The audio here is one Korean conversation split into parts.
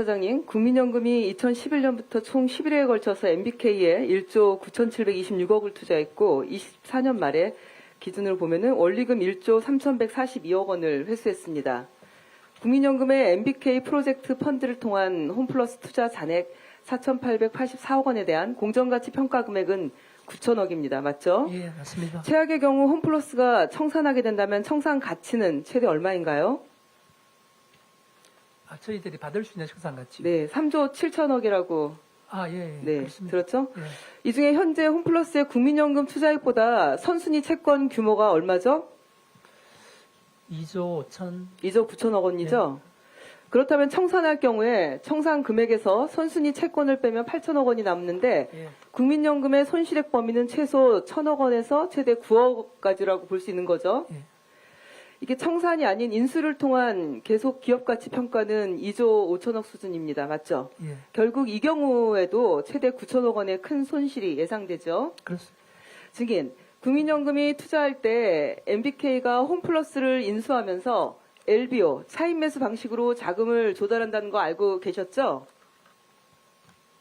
사장님, 국민연금이 2011년부터 총 11회에 걸쳐서 MBK에 1조 9,726억을 투자했고 24년 말에 기준으로 보면은 원리금 1조 3,142억 원을 회수했습니다. 국민연금의 MBK 프로젝트 펀드를 통한 홈플러스 투자 잔액 4,884억 원에 대한 공정가치 평가 금액은 9천억입니다. 맞죠? 예, 맞습니다. 최악의 경우 홈플러스가 청산하게 된다면 청산 가치는 최대 얼마인가요? 아, 저희들이 받을 수 있는 청산 가치. 네, 3조 7천억이라고 아, 예, 예. 네, 그렇습니다. 들었죠? 예. 이 중에 현재 홈플러스의 국민연금 투자액보다 선순위 채권 규모가 얼마죠? 2조 5천 2조 9천억 원이죠? 그렇다면 청산할 경우에 청산 금액에서 선순위 채권을 빼면 8천억 원이 남는데 예. 국민연금의 손실액 범위는 최소 1천억 원에서 최대 9억까지라고 볼 수 있는 거죠. 예. 이게 청산이 아닌 인수를 통한 계속 기업 가치 평가는 2조 5천억 수준입니다. 맞죠? 예. 결국 이 경우에도 최대 9천억 원의 큰 손실이 예상되죠. 그렇습니다. 증인, 국민연금이 투자할 때 MBK가 홈플러스를 인수하면서 LBO, 차인 매수 방식으로 자금을 조달한다는 거 알고 계셨죠?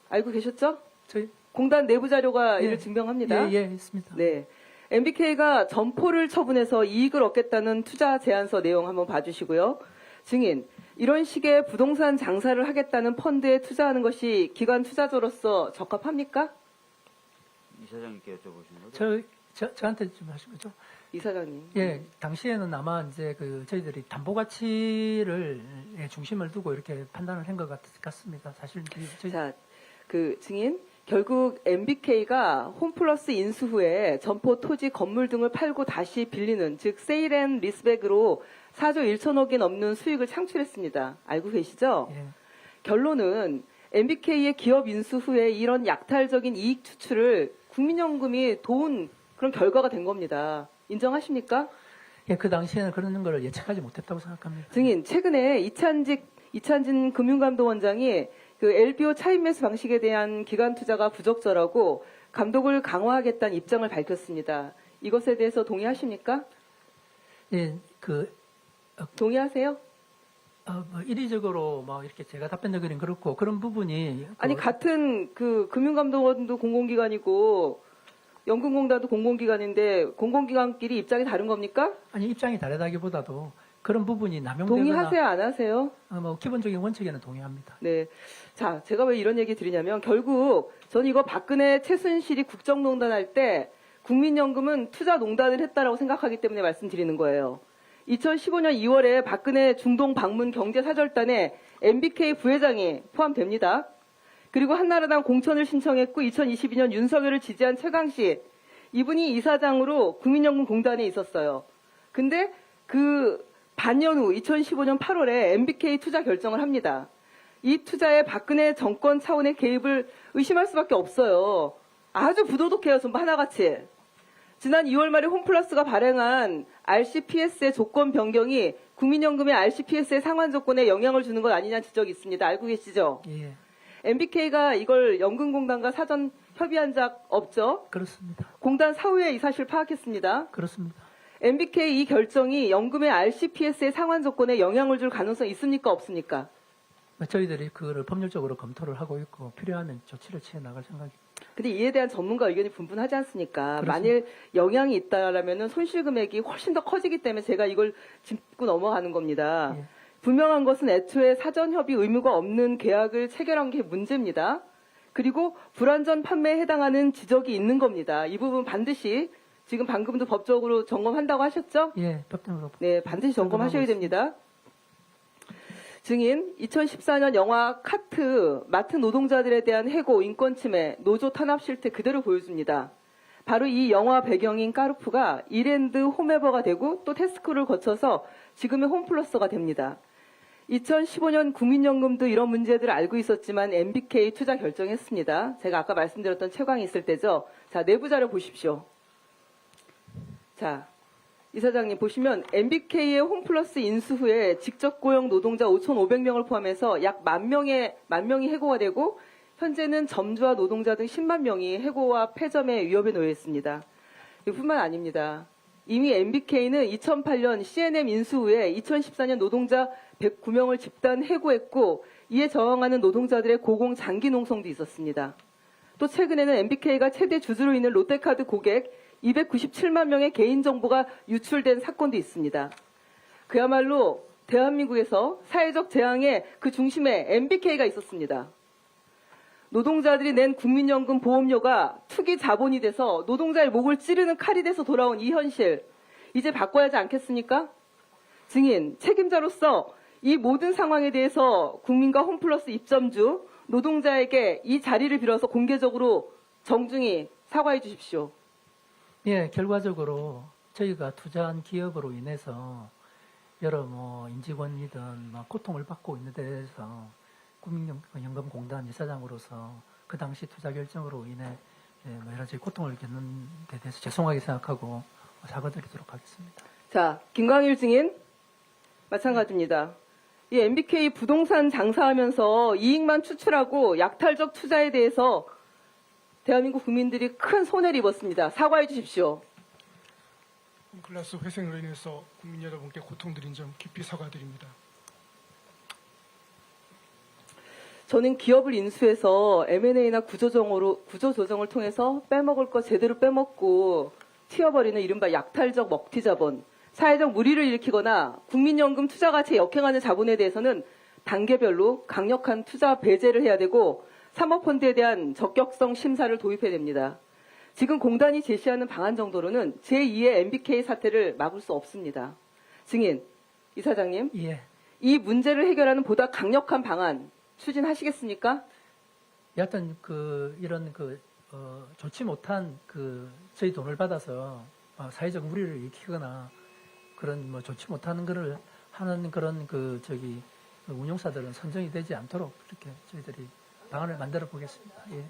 알고 계셨죠? 저희 공단 내부 자료가 예. 이를 증명합니다. 예, 예, 있습니다. 네. MBK가 점포를 처분해서 이익을 얻겠다는 투자 제안서 내용 한번 봐주시고요. 증인, 이런 식의 부동산 장사를 하겠다는 펀드에 투자하는 것이 기관 투자자로서 적합합니까? 이사장님께 여쭤보신 거죠? 저, 저 저한테 좀 하신 거죠? 이 사장님. 예, 당시에는 아마 이제 그 저희들이 담보 가치를 예, 중심을 두고 이렇게 판단을 한 것 같습니다. 사실 저희 자, 그 증인 결국 MBK가 홈플러스 인수 후에 점포 토지 건물 등을 팔고 다시 빌리는 즉 세일 앤 리스백으로 4조 1천억이 넘는 수익을 창출했습니다. 알고 계시죠? 예, 결론은 MBK의 기업 인수 후에 이런 약탈적인 이익 추출을 국민연금이 도운 그런 결과가 된 겁니다. 인정하십니까? 예, 그 당시에는 그런 걸 예측하지 못했다고 생각합니다. 증인 최근에 이찬직 이찬진 금융감독원장이 그 LBO 차입 매수 방식에 대한 기관 투자가 부적절하고 감독을 강화하겠다는 입장을 밝혔습니다. 이것에 대해서 동의하십니까? 예, 그 동의하세요? 어, 뭐 이리적으로 뭐 이렇게 제가 답변드리긴 그렇고 그런 부분이 아니 그- 같은 그 금융감독원도 공공기관이고 연금공단도 공공기관인데 공공기관끼리 입장이 다른 겁니까? 아니 입장이 다르다기보다도 그런 부분이 남용되거나 동의하세요, 안 하세요? 어, 뭐 기본적인 원칙에는 동의합니다. 네. 자, 제가 왜 이런 얘기 드리냐면 결국 전 이거 박근혜 최순실이 국정농단 할 때 국민연금은 투자농단을 했다라고 생각하기 때문에 말씀드리는 거예요. 2015년 2월에 박근혜 중동 방문 경제사절단에 MBK 부회장이 포함됩니다. 그리고 한나라당 공천을 신청했고 2022년 윤석열을 지지한 최강씨 이분이 이사장으로 국민연금 공단에 있었어요. 근데 그 반년 후 2015년 8월에 MBK 투자 결정을 합니다. 이 투자에 박근혜 정권 차원의 개입을 의심할 수밖에 없어요. 아주 부도덕해요, 전부 하나같이. 지난 2월 말에 홈플러스가 발행한 RCPS의 조건 변경이 국민연금의 RCPS의 상환 조건에 영향을 주는 것 아니냐 지적이 있습니다. 알고 계시죠? 예, MBK가 이걸 연금공단과 사전 협의한 적 없죠? 그렇습니다. 공단 사후에 이 사실 파악했습니다. 그렇습니다. MBK 이 결정이 연금의 RCPS의 상환 조건에 영향을 줄 가능성 있습니까? 없습니까? 뭐 저희들이 그거를 법률적으로 검토를 하고 있고 필요하면 조치를 취해 나갈 생각입니다. 근데 이에 대한 전문가 의견이 분분하지 않습니까? 그렇습니다. 만일 영향이 있다라면 손실 금액이 훨씬 더 커지기 때문에 제가 이걸 짚고 넘어가는 겁니다. 예. 분명한 것은 애초에 사전 협의 의무가 없는 계약을 체결한 게 문제입니다. 그리고 불완전 판매에 해당하는 지적이 있는 겁니다. 이 부분 반드시 지금 방금도 법적으로 점검한다고 하셨죠? 예, 법정으로 네, 반드시 점검하셔야 됩니다. 증인 2014년 영화 카트 맡은 노동자들에 대한 해고, 인권 침해, 노조 탄압 실태 그대로 보여줍니다. 바로 이 영화 배경인 까르프가 이랜드 홈에버가 되고 또 테스크를 거쳐서 지금의 홈플러스가 됩니다. 2015년 국민연금도 이런 문제들을 알고 있었지만 MBK 투자 결정했습니다. 제가 아까 말씀드렸던 최광이 있을 때죠. 자, 내부 자료 보십시오. 자, 이사장님 보시면 MBK의 홈플러스 인수 후에 직접 고용 노동자 5,500명을 포함해서 약 만 명의 만 명이 해고가 되고 현재는 점주와 노동자 등 10만 명이 해고와 폐점의 위협에 놓여 있습니다. 이뿐만 아닙니다. 이미 MBK는 2008년 CNM 인수 후에 2014년 노동자 109명을 집단 해고했고 이에 저항하는 노동자들의 고공 장기 농성도 있었습니다. 또 최근에는 MBK가 최대 주주로 있는 롯데카드 고객 297만 명의 개인정보가 유출된 사건도 있습니다. 그야말로 대한민국에서 사회적 재앙의 그 중심에 MBK가 있었습니다. 노동자들이 낸 국민연금 보험료가 투기 자본이 돼서 노동자의 목을 찌르는 칼이 돼서 돌아온 이 현실, 이제 바꿔야 하지 않겠습니까? 증인, 책임자로서 이 모든 상황에 대해서 국민과 홈플러스 입점주, 노동자에게 이 자리를 빌어서 공개적으로 정중히 사과해 주십시오. 예, 결과적으로 저희가 투자한 기업으로 인해서 여러 뭐 임직원이든 뭐 고통을 받고 있는 데 대해서 국민연금공단 이사장으로서 그 당시 투자 결정으로 인해 예, 뭐 여러 가지 고통을 겪는 데 대해서 죄송하게 생각하고 사과드리도록 하겠습니다. 자, 김광일 증인 마찬가지입니다. 이 MBK 부동산 장사하면서 이익만 추출하고 약탈적 투자에 대해서 대한민국 국민들이 큰 손해를 입었습니다. 사과해 주십시오. 홈클래스 회생으로 인해서 국민 여러분께 고통드린 점 깊이 사과드립니다. 저는 기업을 인수해서 M&A나 구조조정으로, 구조조정을 통해서 빼먹을 거 제대로 빼먹고 튀어버리는 이른바 약탈적 먹튀 자본, 사회적 무리를 일으키거나 국민연금 투자 가치에 역행하는 자본에 대해서는 단계별로 강력한 투자 배제를 해야 되고 사모펀드에 대한 적격성 심사를 도입해야 됩니다. 지금 공단이 제시하는 방안 정도로는 제2의 MBK 사태를 막을 수 없습니다. 증인, 이사장님, 예, 이 문제를 해결하는 보다 강력한 방안 추진하시겠습니까? 여하튼 그 이런 그 어, 좋지 못한 그 저희 돈을 받아서 어, 사회적 무리를 일으키거나 그런 뭐 좋지 못한 거를 하는 그런 그 저기 그 운용사들은 선정이 되지 않도록 그렇게 저희들이 방안을 만들어 보겠습니다. 예.